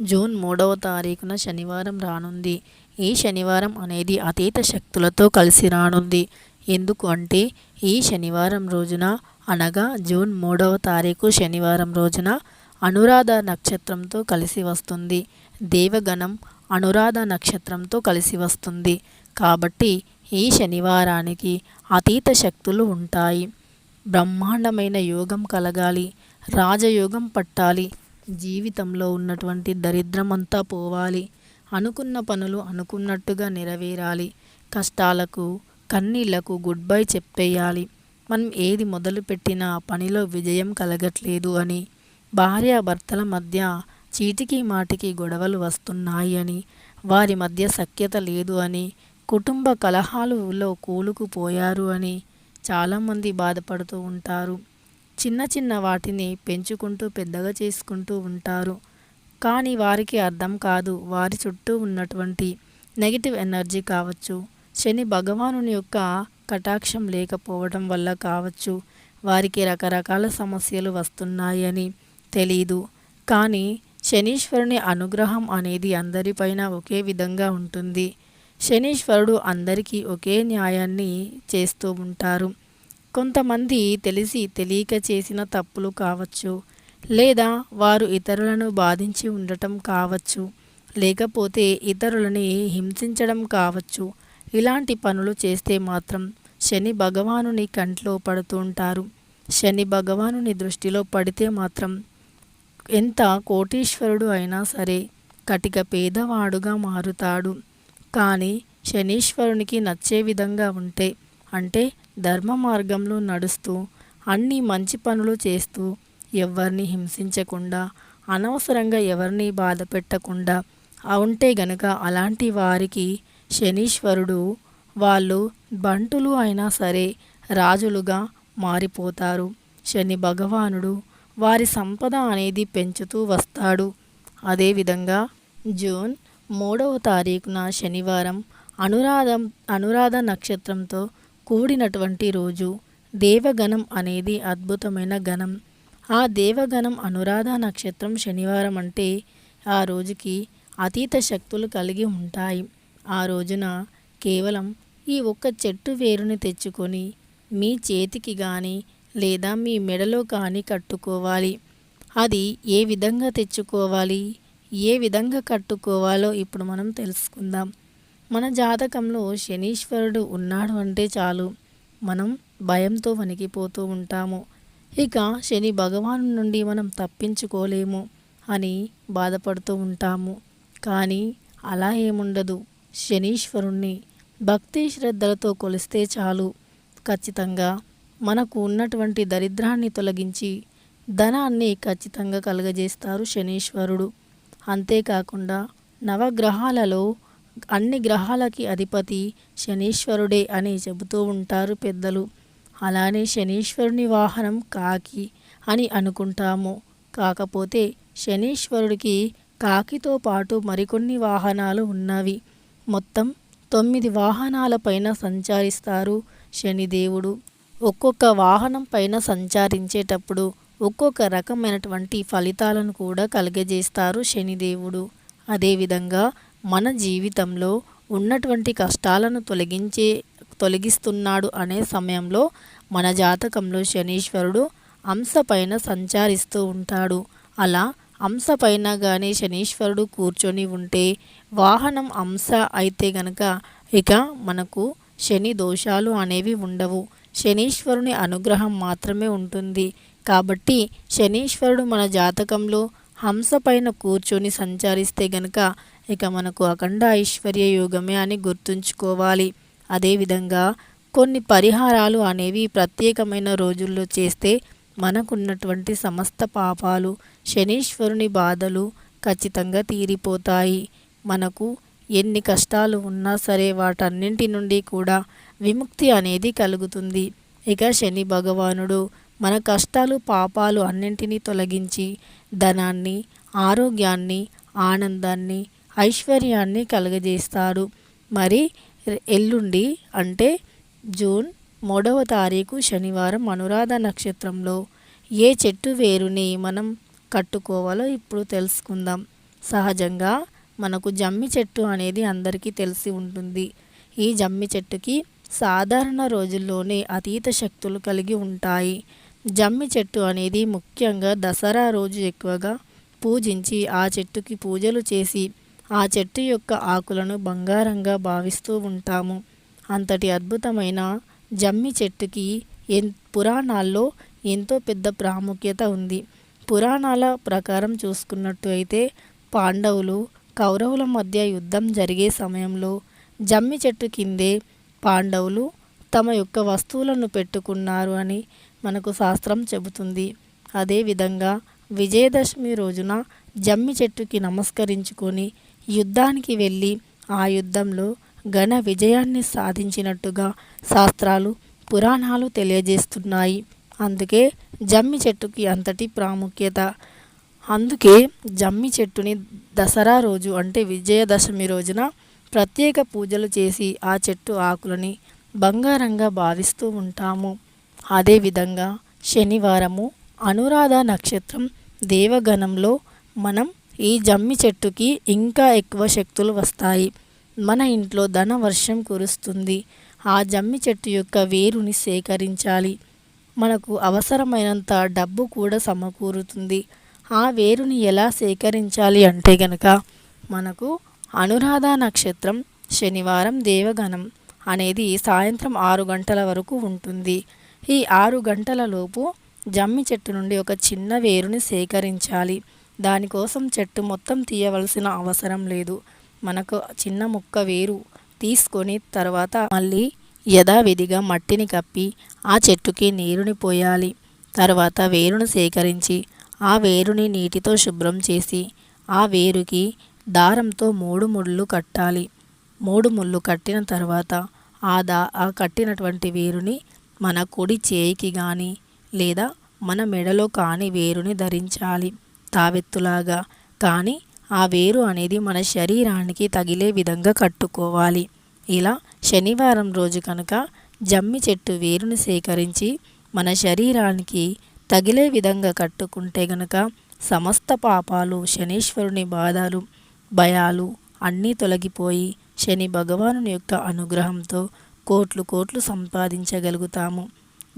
June మూడవ తారీఖున శనివారం రానుంది. ఈ శనివారం అనేది అతీత శక్తులతో కలిసి రానుంది. ఎందుకు అంటే ఈ శనివారం రోజున అనగా జూన్ మూడవ తారీఖు శనివారం రోజున అనురాధ నక్షత్రంతో కలిసి వస్తుంది. దేవగణం అనురాధ నక్షత్రంతో కలిసి వస్తుంది. కాబట్టి ఈ శనివారానికి అతీత శక్తులు ఉంటాయి. బ్రహ్మాండమైన యోగం కలగాలి. రాజయోగం పట్టాలి. జీవితంలో ఉన్నటువంటి దరిద్రం అంతా పోవాలి. అనుకున్న పనులు అనుకున్నట్టుగా నెరవేరాలి. కష్టాలకు కన్నీళ్ళకు గుడ్ బై చెప్పేయాలి. మనం ఏది మొదలుపెట్టినా పనిలో విజయం కలగట్లేదు అని భార్యాభర్తల మధ్య చీటికి మాటికి గొడవలు వస్తున్నాయి అని వారి మధ్య సఖ్యత లేదు అని కుటుంబ కలహాలులో కూలుకుపోయారు అని చాలామంది బాధపడుతూ ఉంటారు. చిన్న చిన్న వాటిని పెంచుకుంటూ పెద్దగా చేసుకుంటూ ఉంటారు. కానీ వారికి అర్థం కాదు వారి చుట్టూ ఉన్నటువంటి నెగిటివ్ ఎనర్జీ కావచ్చు శని భగవానుని యొక్క కటాక్షం లేకపోవడం వల్ల కావచ్చు వారికి రకరకాల సమస్యలు వస్తున్నాయని తెలీదు. కానీ శనీశ్వరుని అనుగ్రహం అనేది అందరిపైన ఒకే విధంగా ఉంటుంది. శనీశ్వరుడు అందరికీ ఒకే న్యాయాన్ని చేస్తూ ఉంటారు. కొంతమంది తెలిసి తెలియక చేసిన తప్పులు కావచ్చు లేదా వారు ఇతరులను బాధించి ఉండటం కావచ్చు లేకపోతే ఇతరులని హింసించడం కావచ్చు. ఇలాంటి పనులు చేస్తే మాత్రం శని భగవానుని కంట్లో పడుతుంటారు శని భగవానుని దృష్టిలో పడితే మాత్రం ఎంత కోటీశ్వరుడు అయినా సరే కటిక పేదవాడుగా మారుతాడు. కానీ శనీశ్వరునికి నచ్చే విధంగా ఉంటే అంటే ధర్మ మార్గంలో నడుస్తూ అన్ని మంచి పనులు చేస్తూ ఎవరిని హింసించకుండా అనవసరంగా ఎవరిని బాధ పెట్టకుండా ఉంటే గనక అలాంటి వారికి శనీశ్వరుడు వాళ్ళు బంటులు అయినా సరే రాజులుగా మారిపోతారు. శని భగవానుడు వారి సంపద అనేది పెంచుతూ వస్తాడు. అదేవిధంగా జూన్ మూడవ తారీఖున శనివారం అనురాధం అనురాధ నక్షత్రంతో కూడినటువంటి రోజు. దేవగణం అనేది అద్భుతమైన గణం. ఆ దేవగణం అనురాధ నక్షత్రం శనివారం అంటే ఆ రోజుకి అతీత శక్తులు కలిగి ఉంటాయి. ఆ రోజున కేవలం ఈ ఒక్క చెట్టు వేరుని తెచ్చుకొని మీ చేతికి కానీ లేదా మీ మెడలో కానీ కట్టుకోవాలి. అది ఏ విధంగా తెచ్చుకోవాలి? ఏ విధంగా కట్టుకోవాలో ఇప్పుడు మనం తెలుసుకుందాం. మన జాతకంలో శనీశ్వరుడు ఉన్నాడు అంటే చాలు. మనం భయంతో వణికిపోతూ ఉంటాము. ఇక శని భగవాను నుండి మనం తప్పించుకోలేము అని బాధపడుతూ ఉంటాము. కానీ అలా ఏముండదు. శనీశ్వరుణ్ణి భక్తి శ్రద్ధలతో కొలిస్తే చాలు. ఖచ్చితంగా మనకు ఉన్నటువంటి దరిద్రాన్ని తొలగించి ధనాన్ని ఖచ్చితంగా కలుగజేస్తారు శనీశ్వరుడు. అంతేకాకుండా నవగ్రహాలలో అన్ని గ్రహాలకి అధిపతి శనీశ్వరుడే అని చెబుతూ ఉంటారు పెద్దలు. అలానే శనీశ్వరుని వాహనం కాకి అని అనుకుంటాము. కాకపోతే శనీశ్వరుడికి కాకితో పాటు మరికొన్ని వాహనాలు ఉన్నవి. మొత్తం తొమ్మిది వాహనాల పైన సంచరిస్తారు శనిదేవుడు. ఒక్కొక్క వాహనం పైన సంచరించేటప్పుడు ఒక్కొక్క రకమైనటువంటి ఫలితాలను కూడా కలిగజేస్తారు శనిదేవుడు. అదేవిధంగా మన జీవితంలో ఉన్నటువంటి కష్టాలను తొలగించే తొలగిస్తున్నాడు అనే సమయంలో మన జాతకంలో శనీశ్వరుడు అంశ పైన సంచారిస్తూ ఉంటాడు. అలా అంశ పైన కానీ శనీశ్వరుడు కూర్చొని ఉంటే వాహనం అంశ అయితే గనక ఇక మనకు శని దోషాలు అనేవి ఉండవు. శనీశ్వరుని అనుగ్రహం మాత్రమే ఉంటుంది. కాబట్టి శనీశ్వరుడు మన జాతకంలో హంస పైన కూర్చొని సంచరిస్తే గనక ఇక మనకు అఖండ ఐశ్వర్య యోగమే అని గుర్తుంచుకోవాలి. అదేవిధంగా కొన్ని పరిహారాలు అనేవి ప్రత్యేకమైన రోజుల్లో చేస్తే మనకున్నటువంటి సమస్త పాపాలు శనీశ్వరుని బాధలు ఖచ్చితంగా తీరిపోతాయి. మనకు ఎన్ని కష్టాలు ఉన్నా సరే వాటన్నింటి నుండి కూడా విముక్తి అనేది కలుగుతుంది. ఇక శని భగవానుడు మన కష్టాలు పాపాలు అన్నింటినీ తొలగించి ధనాన్ని ఆరోగ్యాన్ని ఆనందాన్ని ఐశ్వర్యాన్ని కలుగజేస్తాడు మరి ఎల్లుండి అంటే జూన్ మూడవ తారీఖు శనివారం అనురాధ నక్షత్రంలో ఏ చెట్టు వేరుని మనం కట్టుకోవాలో ఇప్పుడు తెలుసుకుందాం. సహజంగా మనకు జమ్మి చెట్టు అనేది అందరికీ తెలిసి ఉంటుంది. ఈ జమ్మి చెట్టుకి సాధారణ రోజుల్లోనే అతీత శక్తులు కలిగి ఉంటాయి. జమ్మి చెట్టు అనేది ముఖ్యంగా దసరా రోజు ఎక్కువగా పూజించి ఆ చెట్టుకి పూజలు చేసి ఆ చెట్టు యొక్క ఆకులను బంగారంగా భావిస్తూ ఉంటాము. అంతటి అద్భుతమైన జమ్మి చెట్టుకి ఎన్ పురాణాల్లో ఎంతో పెద్ద ప్రాముఖ్యత ఉంది. పురాణాల ప్రకారం చూసుకున్నట్టు అయితే పాండవులు కౌరవుల మధ్య యుద్ధం జరిగే సమయంలో జమ్మి చెట్టు కిందే పాండవులు తమ యొక్క వస్తువులను పెట్టుకున్నారు అని మనకు శాస్త్రం చెబుతుంది. అదేవిధంగా విజయదశమి రోజున జమ్మి చెట్టుకి నమస్కరించుకొని యుద్ధానికి వెళ్ళి ఆ యుద్ధంలో ఘన విజయాన్ని సాధించినట్టుగా శాస్త్రాలు పురాణాలు తెలియజేస్తున్నాయి. అందుకే జమ్మి చెట్టుకి అంతటి ప్రాముఖ్యత. అందుకే జమ్మి చెట్టుని దసరా రోజు అంటే విజయదశమి రోజున ప్రత్యేక పూజలు చేసి ఆ చెట్టు ఆకులని బంగారంగా భావిస్తూ ఉంటాము. అదేవిధంగా శనివారము అనురాధ నక్షత్రం దేవగణంలో మనం ఈ జమ్మి చెట్టుకి ఇంకా ఎక్కువ శక్తులు వస్తాయి. మన ఇంట్లో ధన వర్షం కురుస్తుంది. ఆ జమ్మి చెట్టు యొక్క వేరుని సేకరించాలి. మనకు అవసరమైనంత డబ్బు కూడా సమకూరుతుంది. ఆ వేరుని ఎలా సేకరించాలి అంటే గనక మనకు అనురాధ నక్షత్రం శనివారం దేవగణం అనేది సాయంత్రం ఆరు గంటల వరకు ఉంటుంది. ఈ ఆరు గంటల లోపు జమ్మి చెట్టు నుండి ఒక చిన్న వేరుని సేకరించాలి. దానికోసం చెట్టు మొత్తం తీయవలసిన అవసరం లేదు. మనకు చిన్న ముక్క వేరు. తీసుకొని తర్వాత మళ్ళీ యథావిధిగా మట్టిని కప్పి ఆ చెట్టుకి నీరుని పోయాలి. తర్వాత వేరును సేకరించి ఆ వేరుని నీటితో శుభ్రం చేసి ఆ వేరుకి దారంతో మూడు ముళ్ళు కట్టాలి. మూడు ముళ్ళు కట్టిన తర్వాత ఆ దా ఆ కట్టినటువంటి వేరుని మన కుడి చేయికి కానీ లేదా మన మెడలో కాని వేరుని ధరించాలి. తావెత్తులాగా కానీ ఆ వేరు అనేది మన శరీరానికి తగిలే విధంగా కట్టుకోవాలి. ఇలా శనివారం రోజు కనుక జమ్మి చెట్టు వేరుని సేకరించి మన శరీరానికి తగిలే విధంగా కట్టుకుంటే గనక సమస్త పాపాలు శనీశ్వరుని బాధలు భయాలు అన్నీ తొలగిపోయి శని భగవానుని యొక్క అనుగ్రహంతో కోట్లు కోట్లు సంపాదించగలుగుతాము.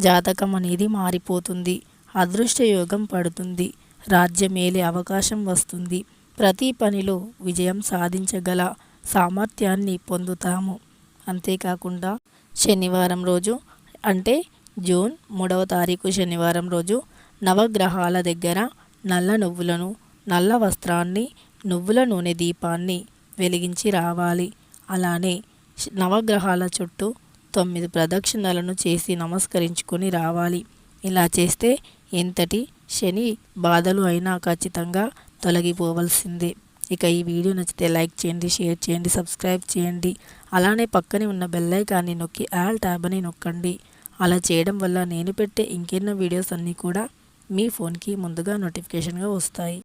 జాతకం అనేది మారిపోతుంది. అదృష్ట యోగం పడుతుంది. రాజ్యమేలే అవకాశం వస్తుంది. ప్రతి పనిలో విజయం సాధించగల సామర్థ్యాన్ని పొందుతాము. అంతేకాకుండా శనివారం రోజు అంటే జూన్ మూడవ తారీఖు శనివారం రోజు నవగ్రహాల దగ్గర నల్ల నువ్వులను నల్ల వస్త్రాన్ని నువ్వుల నూనె దీపాన్ని వెలిగించి రావాలి. అలానే నవగ్రహాల చుట్టూ తొమ్మిది ప్రదక్షిణలను చేసి నమస్కరించుకొని రావాలి. ఇలా చేస్తే ఎంతటి శని బాధలు అయినా ఖచ్చితంగా తొలగిపోవలసిందే. ఇక ఈ వీడియో నచ్చితే లైక్ చేయండి షేర్ చేయండి సబ్స్క్రైబ్ చేయండి. అలానే పక్కనే ఉన్న బెల్లైకాన్ని నొక్కి ఆల్ ట్యాబ్ అని నొక్కండి. అలా చేయడం వల్ల నేను పెట్టే ఇంకెన్నో వీడియోస్ అన్నీ కూడా మీ ఫోన్కి ముందుగా నోటిఫికేషన్గా వస్తాయి.